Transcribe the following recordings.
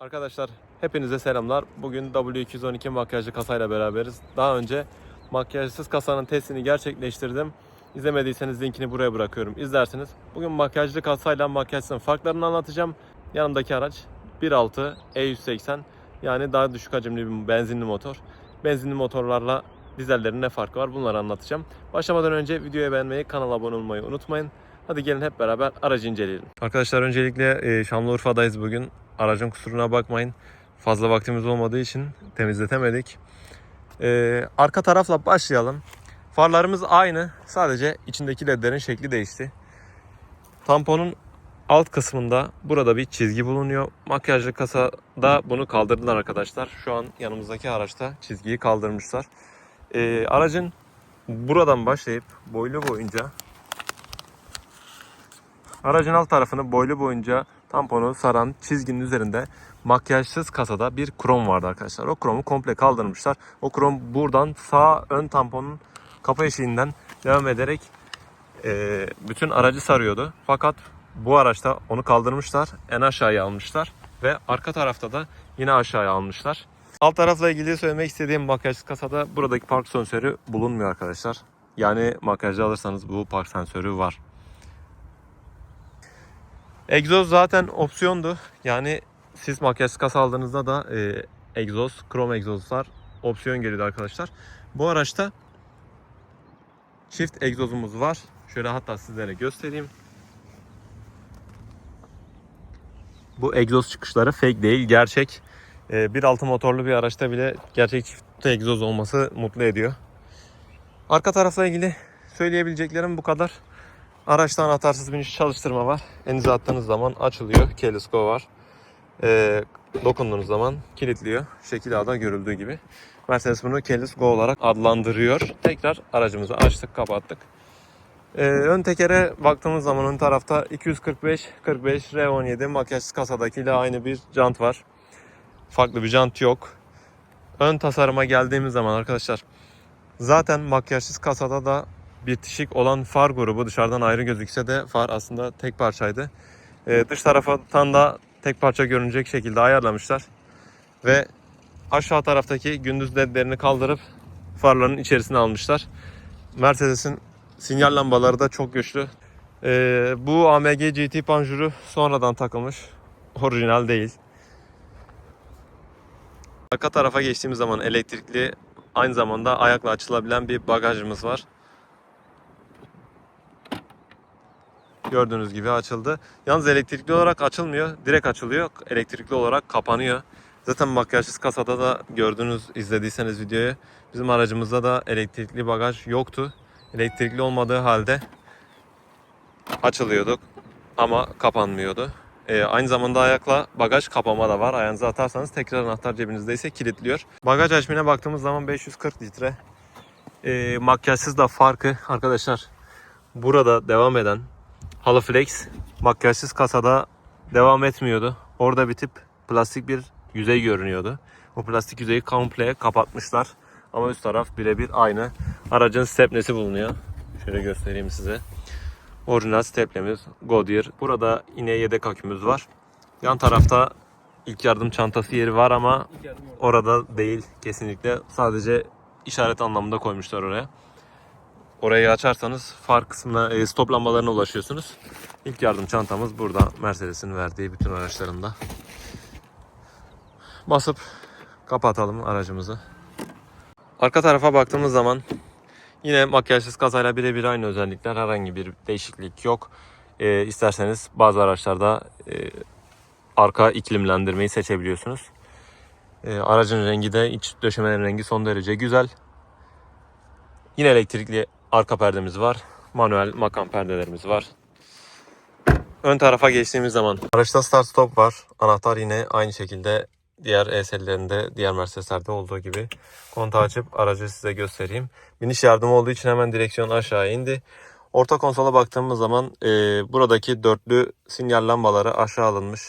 Arkadaşlar hepinize selamlar. Bugün W212 makyajlı kasayla beraberiz. Daha önce makyajsız kasanın testini gerçekleştirdim. İzlemediyseniz linkini buraya bırakıyorum. İzlersiniz. Bugün makyajlı kasayla makyajsızın farklarını anlatacağım. Yanımdaki araç 1.6 E180 yani daha düşük hacimli bir benzinli motor. Benzinli motorlarla dizellerin ne farkı var bunları anlatacağım. Başlamadan önce videoyu beğenmeyi, kanala abone olmayı unutmayın. Hadi gelin hep beraber aracı inceleyelim. Arkadaşlar öncelikle e, Şanlıurfa'dayız bugün. Aracın kusuruna bakmayın. Fazla vaktimiz olmadığı için temizletemedik. E, arka tarafla başlayalım. Farlarımız aynı. Sadece içindeki ledlerin şekli değişti. Tamponun alt kısmında burada bir çizgi bulunuyor. Makyajlı kasada bunu kaldırdılar arkadaşlar. Şu an yanımızdaki araçta çizgiyi kaldırmışlar. E, aracın buradan başlayıp boylu boyunca Aracın alt tarafını boylu boyunca tamponu saran çizginin üzerinde makyajsız kasada bir krom vardı arkadaşlar. O kromu komple kaldırmışlar. O krom buradan sağ ön tamponun kapı eşiğinden devam ederek e, bütün aracı sarıyordu. Fakat bu araçta onu kaldırmışlar. En aşağıya almışlar. Ve arka tarafta da yine aşağıya almışlar. Alt tarafla ilgili söylemek istediğim makyajsız kasada buradaki park sensörü bulunmuyor arkadaşlar. Yani makyajlı alırsanız bu park sensörü var. Egzoz zaten opsiyondu. Yani siz makyaj kasa aldığınızda da e, egzoz, krom egzozlar opsiyon geliyordu arkadaşlar. Bu araçta çift egzozumuz var. Şöyle hatta sizlere göstereyim. Bu egzoz çıkışları fake değil, gerçek. E, 1.6 motorlu bir araçta bile gerçek çift egzoz olması mutlu ediyor. Arka tarafla ilgili söyleyebileceklerim bu kadar. Araçta anahtarsız biniş çalıştırma var. Elinize attığınız zaman açılıyor. Keyless go var. Ee, dokunduğunuz zaman kilitliyor. Şekil A'da görüldüğü gibi. Mercedes bunu Keyless go olarak adlandırıyor. Tekrar aracımızı açtık, kapattık. Ee, ön tekere baktığımız zaman ön tarafta 245 45 R17 makyajsız kasadakiyle aynı bir jant var. Farklı bir jant yok. Ön tasarıma geldiğimiz zaman arkadaşlar zaten makyajsız kasada da bitişik olan far grubu dışarıdan ayrı gözükse de far aslında tek parçaydı. Ee, dış taraftan da tek parça görünecek şekilde ayarlamışlar. Ve aşağı taraftaki gündüz ledlerini kaldırıp farların içerisine almışlar. Mercedes'in sinyal lambaları da çok güçlü. Ee, bu AMG GT panjuru sonradan takılmış. Orijinal değil. Arka tarafa geçtiğimiz zaman elektrikli aynı zamanda ayakla açılabilen bir bagajımız var. Gördüğünüz gibi açıldı. Yalnız elektrikli olarak açılmıyor. Direkt açılıyor. Elektrikli olarak kapanıyor. Zaten makyajsız kasada da gördüğünüz, izlediyseniz videoyu bizim aracımızda da elektrikli bagaj yoktu. Elektrikli olmadığı halde açılıyorduk ama kapanmıyordu. Ee, aynı zamanda ayakla bagaj kapama da var. Ayağınızı atarsanız tekrar anahtar cebinizdeyse kilitliyor. Bagaj hacmine baktığımız zaman 540 litre. Ee, makyajsız da farkı arkadaşlar burada devam eden Halı Flex makyajsız kasada devam etmiyordu. Orada bitip plastik bir yüzey görünüyordu. O plastik yüzeyi komple kapatmışlar. Ama üst taraf birebir aynı. Aracın stepnesi bulunuyor. Şöyle göstereyim size. Orijinal steplemiz Goodyear. Burada yine yedek akümüz var. Yan tarafta ilk yardım çantası yeri var ama orada değil kesinlikle. Sadece işaret anlamında koymuşlar oraya. Orayı açarsanız far kısmına, e, stop lambalarına ulaşıyorsunuz. İlk yardım çantamız burada. Mercedes'in verdiği bütün araçlarında. Basıp kapatalım aracımızı. Arka tarafa baktığımız zaman yine makyajsız kasayla birebir aynı özellikler. Herhangi bir değişiklik yok. E, isterseniz bazı araçlarda e, arka iklimlendirmeyi seçebiliyorsunuz. E, aracın rengi de iç döşemenin rengi son derece güzel. Yine elektrikli arka perdemiz var. Manuel makam perdelerimiz var. Ön tarafa geçtiğimiz zaman araçta start stop var. Anahtar yine aynı şekilde diğer ESL'lerinde, diğer Mercedes'lerde olduğu gibi. Kontağı açıp aracı size göstereyim. Biniş yardımı olduğu için hemen direksiyon aşağı indi. Orta konsola baktığımız zaman e, buradaki dörtlü sinyal lambaları aşağı alınmış.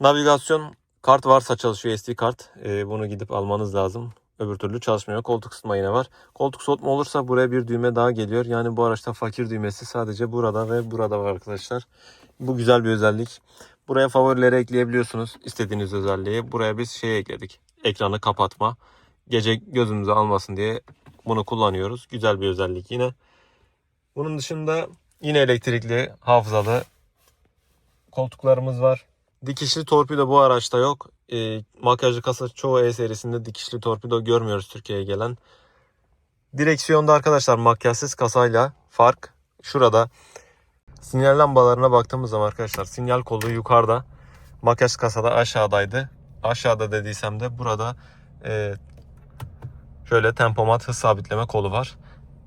Navigasyon kart varsa çalışıyor SD kart. E, bunu gidip almanız lazım. Öbür türlü çalışmıyor. Koltuk ısıtma yine var. Koltuk soğutma olursa buraya bir düğme daha geliyor. Yani bu araçta fakir düğmesi sadece burada ve burada var arkadaşlar. Bu güzel bir özellik. Buraya favorileri ekleyebiliyorsunuz. istediğiniz özelliği. Buraya biz şey ekledik. Ekranı kapatma. Gece gözümüzü almasın diye bunu kullanıyoruz. Güzel bir özellik yine. Bunun dışında yine elektrikli, hafızalı koltuklarımız var. Dikişli torpido bu araçta yok. E, makyajlı kasa çoğu E serisinde dikişli torpido görmüyoruz Türkiye'ye gelen. Direksiyonda arkadaşlar makyajsız kasayla fark şurada. Sinyal lambalarına baktığımız zaman arkadaşlar sinyal kolu yukarıda. Makyaj kasada aşağıdaydı. Aşağıda dediysem de burada e, şöyle tempomat hız sabitleme kolu var.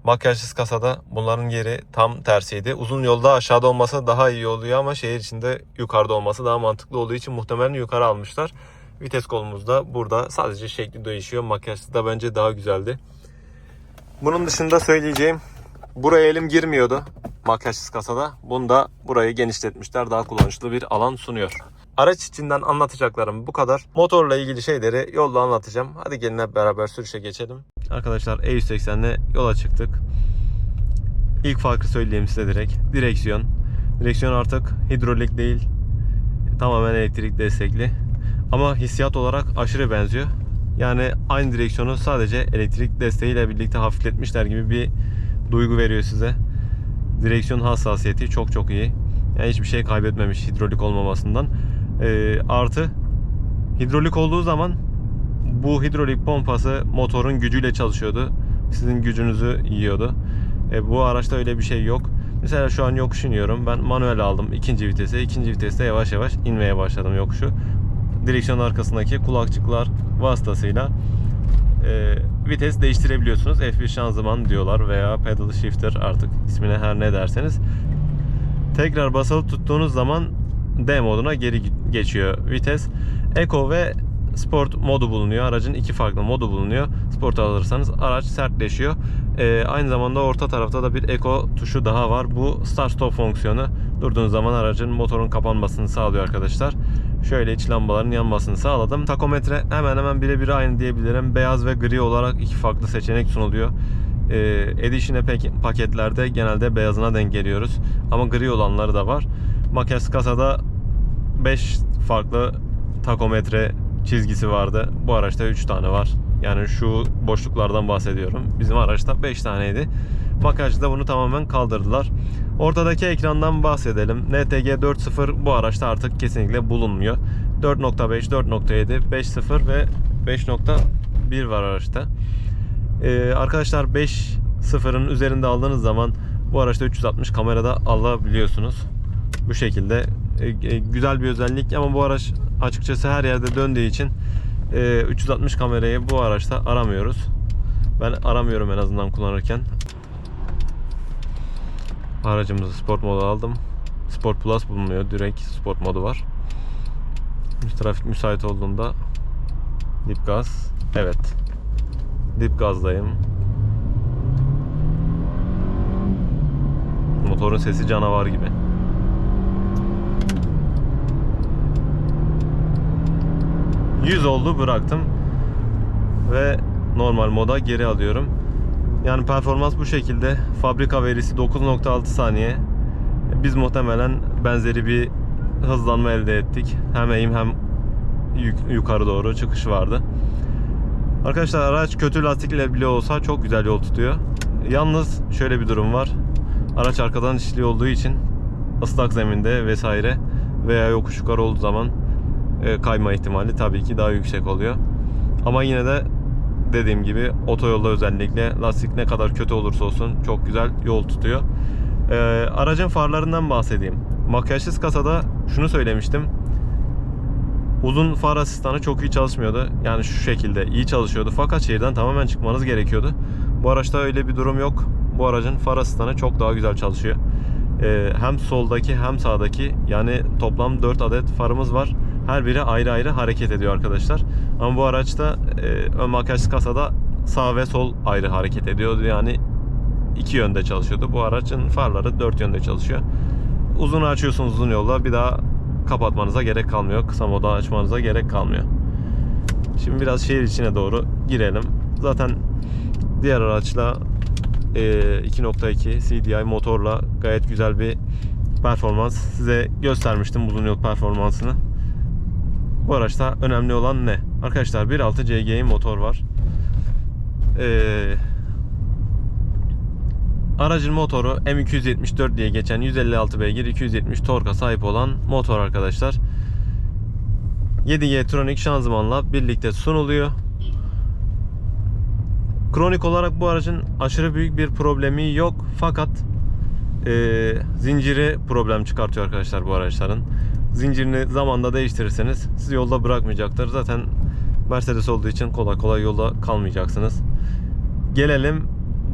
Makyajsız kasada bunların yeri tam tersiydi. Uzun yolda aşağıda olması daha iyi oluyor ama şehir içinde yukarıda olması daha mantıklı olduğu için muhtemelen yukarı almışlar. Vites kolumuz da burada sadece şekli değişiyor. Makyajsız da bence daha güzeldi. Bunun dışında söyleyeceğim buraya elim girmiyordu makyajsız kasada. Bunu da burayı genişletmişler. Daha kullanışlı bir alan sunuyor. Araç içinden anlatacaklarım bu kadar. Motorla ilgili şeyleri yolda anlatacağım. Hadi gelin hep beraber sürüşe geçelim. Arkadaşlar E180'le yola çıktık. İlk farkı söyleyeyim size direkt. Direksiyon. Direksiyon artık hidrolik değil. Tamamen elektrik destekli. Ama hissiyat olarak aşırı benziyor. Yani aynı direksiyonu sadece elektrik desteğiyle birlikte hafifletmişler gibi bir duygu veriyor size. Direksiyon hassasiyeti çok çok iyi. Yani hiçbir şey kaybetmemiş hidrolik olmamasından. Ee, artı hidrolik olduğu zaman bu hidrolik pompası motorun gücüyle çalışıyordu. Sizin gücünüzü yiyordu. E, bu araçta öyle bir şey yok. Mesela şu an yokuş iniyorum. Ben manuel aldım ikinci vitese. İkinci viteste yavaş yavaş inmeye başladım yokuşu. Direksiyon arkasındaki kulakçıklar vasıtasıyla e, vites değiştirebiliyorsunuz. F1 şanzıman diyorlar veya pedal shifter artık ismine her ne derseniz. Tekrar basılı tuttuğunuz zaman D moduna geri geçiyor vites. Eco ve Sport modu bulunuyor. Aracın iki farklı modu bulunuyor. Sport alırsanız araç sertleşiyor. Ee, aynı zamanda orta tarafta da bir Eco tuşu daha var. Bu Start Stop fonksiyonu. Durduğunuz zaman aracın motorun kapanmasını sağlıyor arkadaşlar. Şöyle iç lambaların yanmasını sağladım. Takometre hemen hemen birebir aynı diyebilirim. Beyaz ve gri olarak iki farklı seçenek sunuluyor. Ee, Edition'e paketlerde genelde beyazına denk geliyoruz. Ama gri olanları da var. Makyaj kasada 5 farklı takometre çizgisi vardı. Bu araçta 3 tane var. Yani şu boşluklardan bahsediyorum. Bizim araçta 5 taneydi. Makyajda bunu tamamen kaldırdılar. Ortadaki ekrandan bahsedelim. NTG 4.0 bu araçta artık kesinlikle bulunmuyor. 4.5, 4.7, 5.0 ve 5.1 var araçta. Ee, arkadaşlar 5.0'ın üzerinde aldığınız zaman bu araçta 360 kamerada alabiliyorsunuz. Bu şekilde güzel bir özellik ama bu araç açıkçası her yerde döndüğü için e, 360 kamerayı bu araçta aramıyoruz. Ben aramıyorum en azından kullanırken. Aracımızı sport modu aldım. Sport Plus bulunuyor. Direkt sport modu var. Trafik müsait olduğunda dip gaz. Evet. Dip gazdayım. Motorun sesi canavar gibi. Yüz oldu bıraktım ve normal moda geri alıyorum. Yani performans bu şekilde. Fabrika verisi 9.6 saniye. Biz muhtemelen benzeri bir hızlanma elde ettik. Hem eğim hem yukarı doğru çıkış vardı. Arkadaşlar araç kötü lastikle bile olsa çok güzel yol tutuyor. Yalnız şöyle bir durum var. Araç arkadan dişli olduğu için ıslak zeminde vesaire veya yokuş yukarı olduğu zaman kayma ihtimali tabii ki daha yüksek oluyor. Ama yine de dediğim gibi otoyolda özellikle lastik ne kadar kötü olursa olsun çok güzel yol tutuyor. Ee, aracın farlarından bahsedeyim. Makyajsız kasada şunu söylemiştim. Uzun far asistanı çok iyi çalışmıyordu. Yani şu şekilde iyi çalışıyordu. Fakat şehirden tamamen çıkmanız gerekiyordu. Bu araçta öyle bir durum yok. Bu aracın far asistanı çok daha güzel çalışıyor. Ee, hem soldaki hem sağdaki yani toplam 4 adet farımız var. Her biri ayrı ayrı hareket ediyor arkadaşlar. Ama bu araçta e, ön makyajsız kasada sağ ve sol ayrı hareket ediyordu. Yani iki yönde çalışıyordu. Bu aracın farları dört yönde çalışıyor. Uzun açıyorsunuz uzun yolda bir daha kapatmanıza gerek kalmıyor. Kısa moda açmanıza gerek kalmıyor. Şimdi biraz şehir içine doğru girelim. Zaten diğer araçla e, 2.2 CDI motorla gayet güzel bir performans. Size göstermiştim uzun yol performansını. Bu araçta önemli olan ne? Arkadaşlar 1.6 CGI motor var. Ee, aracın motoru M274 diye geçen 156 beygir 270 torka sahip olan motor arkadaşlar. 7G Tronic şanzımanla birlikte sunuluyor. Kronik olarak bu aracın aşırı büyük bir problemi yok fakat e, zinciri problem çıkartıyor arkadaşlar bu araçların. Zincirini zamanda değiştirirseniz sizi yolda bırakmayacaktır. Zaten Mercedes olduğu için kolay kolay yolda kalmayacaksınız. Gelelim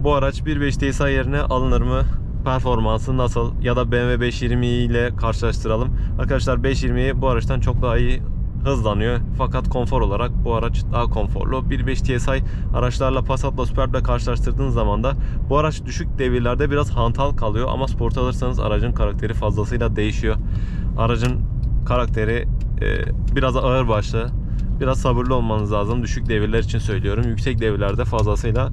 bu araç 1.5 TSI yerine alınır mı? Performansı nasıl? Ya da BMW 520 ile karşılaştıralım. Arkadaşlar 520 bu araçtan çok daha iyi hızlanıyor. Fakat konfor olarak bu araç daha konforlu. 1.5 TSI araçlarla Passat'la Superb'le karşılaştırdığınız zaman da bu araç düşük devirlerde biraz hantal kalıyor ama sport alırsanız aracın karakteri fazlasıyla değişiyor. Aracın karakteri e, biraz ağır başlı. Biraz sabırlı olmanız lazım. Düşük devirler için söylüyorum. Yüksek devirlerde fazlasıyla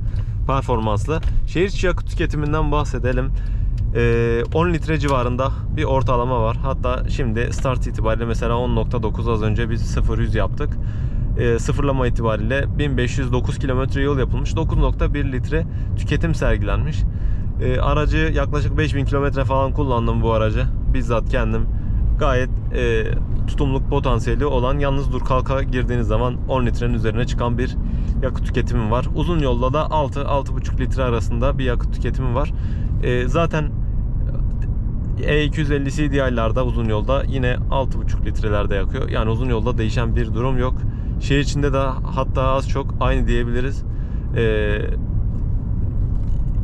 performanslı. Şehir içi yakıt tüketiminden bahsedelim. Ee, 10 litre civarında bir ortalama var. Hatta şimdi start itibariyle mesela 10.9 az önce biz 0-100 yaptık. Ee, sıfırlama itibariyle 1509 kilometre yol yapılmış. 9.1 litre tüketim sergilenmiş. Ee, aracı yaklaşık 5000 kilometre falan kullandım bu aracı. Bizzat kendim gayet e, tutumluk potansiyeli olan yalnız dur kalka girdiğiniz zaman 10 litrenin üzerine çıkan bir yakıt tüketimi var. Uzun yolda da 6-6,5 litre arasında bir yakıt tüketimi var. E, zaten E250 CDI'larda uzun yolda yine 6,5 litrelerde yakıyor. Yani uzun yolda değişen bir durum yok. Şehir içinde de hatta az çok aynı diyebiliriz. E,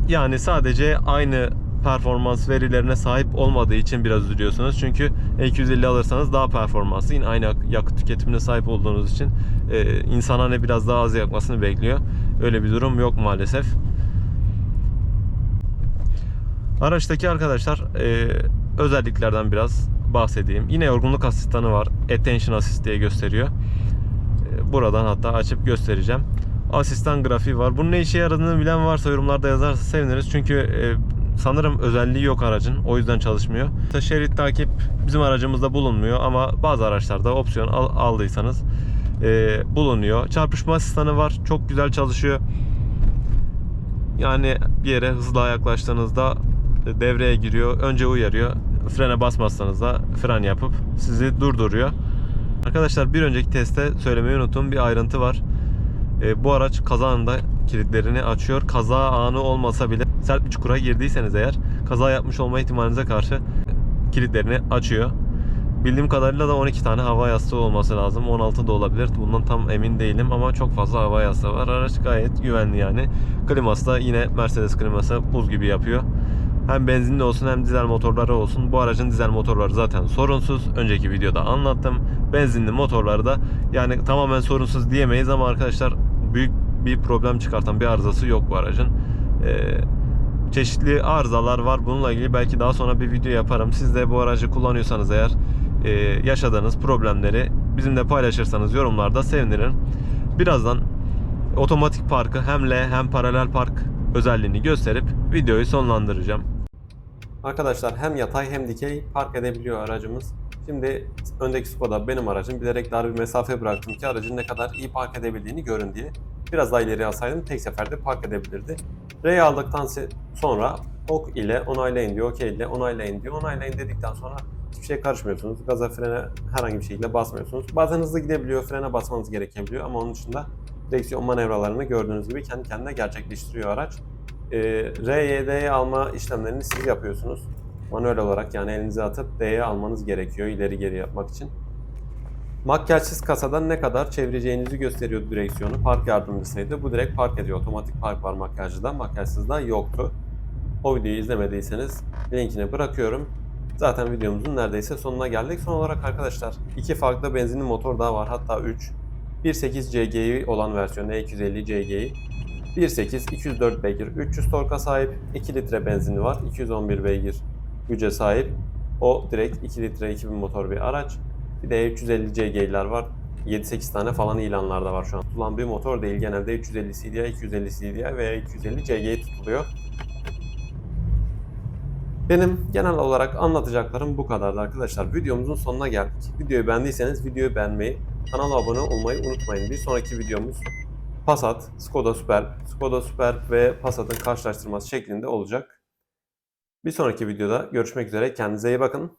yani sadece aynı performans verilerine sahip olmadığı için biraz üzülüyorsunuz. Çünkü E250 alırsanız daha performanslı yine aynı yakıt tüketimine sahip olduğunuz için e, insan hani biraz daha az yakmasını bekliyor. Öyle bir durum yok maalesef. Araçtaki arkadaşlar e, özelliklerden biraz bahsedeyim. Yine yorgunluk asistanı var. Attention Assist diye gösteriyor. E, buradan hatta açıp göstereceğim. Asistan grafiği var. Bunun ne işe yaradığını bilen varsa yorumlarda yazarsa seviniriz. Çünkü e, sanırım özelliği yok aracın. O yüzden çalışmıyor. Şerit takip bizim aracımızda bulunmuyor ama bazı araçlarda opsiyon al, aldıysanız e, bulunuyor. Çarpışma asistanı var. Çok güzel çalışıyor. Yani bir yere hızla yaklaştığınızda devreye giriyor. Önce uyarıyor. Frene basmazsanız da fren yapıp sizi durduruyor. Arkadaşlar bir önceki testte söylemeyi unuttuğum bir ayrıntı var. E, bu araç kaza anında kilitlerini açıyor. Kaza anı olmasa bile sert bir çukura girdiyseniz eğer kaza yapmış olma ihtimalinize karşı kilitlerini açıyor. Bildiğim kadarıyla da 12 tane hava yastığı olması lazım. 16 da olabilir. Bundan tam emin değilim ama çok fazla hava yastığı var. Araç gayet güvenli yani. Kliması da yine Mercedes kliması buz gibi yapıyor. Hem benzinli olsun hem dizel motorları olsun. Bu aracın dizel motorları zaten sorunsuz. Önceki videoda anlattım. Benzinli motorları da yani tamamen sorunsuz diyemeyiz ama arkadaşlar büyük bir problem çıkartan bir arızası yok bu aracın. Ee, çeşitli arızalar var. Bununla ilgili belki daha sonra bir video yaparım. Siz de bu aracı kullanıyorsanız eğer e, yaşadığınız problemleri bizimle paylaşırsanız yorumlarda sevinirim. Birazdan otomatik parkı hem L hem paralel park özelliğini gösterip videoyu sonlandıracağım. Arkadaşlar hem yatay hem dikey park edebiliyor aracımız. Şimdi öndeki Skoda benim aracım. Bilerek dar bir mesafe bıraktım ki aracın ne kadar iyi park edebildiğini görün diye. Biraz daha ileri alsaydım tek seferde park edebilirdi. R'yi aldıktan sonra OK ile onaylayın diyor, OK ile onaylayın diyor. Onaylayın dedikten sonra hiçbir şey karışmıyorsunuz. Gaza frene herhangi bir şekilde basmıyorsunuz. Bazen hızlı gidebiliyor, frene basmanız gerekebiliyor ama onun dışında direksiyon manevralarını gördüğünüz gibi kendi kendine gerçekleştiriyor araç. Ee, RYD'ye alma işlemlerini siz yapıyorsunuz. Manuel olarak yani elinize atıp D'ye almanız gerekiyor ileri geri yapmak için. Makyajsız kasadan ne kadar çevireceğinizi gösteriyordu direksiyonu. Park yardımcısıydı. Bu direkt park ediyor. Otomatik park var makyajda. Makyajsızda yoktu. O videoyu izlemediyseniz linkini bırakıyorum. Zaten videomuzun neredeyse sonuna geldik. Son olarak arkadaşlar iki farklı benzinli motor daha var. Hatta 3. 1.8 CGI olan versiyonu E250 CGI. 1.8 204 beygir 300 torka sahip 2 litre benzinli var 211 beygir güce sahip o direkt 2 litre 2000 motor bir araç bir de E350 CG'ler var 7-8 tane falan ilanlarda var şu an tutulan bir motor değil genelde 350 CDI 250 CDI veya 250 CGI tutuluyor Benim genel olarak anlatacaklarım bu kadardı arkadaşlar. Videomuzun sonuna geldik. Videoyu beğendiyseniz videoyu beğenmeyi, kanala abone olmayı unutmayın. Bir sonraki videomuz Passat, Skoda Superb, Skoda Superb ve Passat'ın karşılaştırması şeklinde olacak. Bir sonraki videoda görüşmek üzere. Kendinize iyi bakın.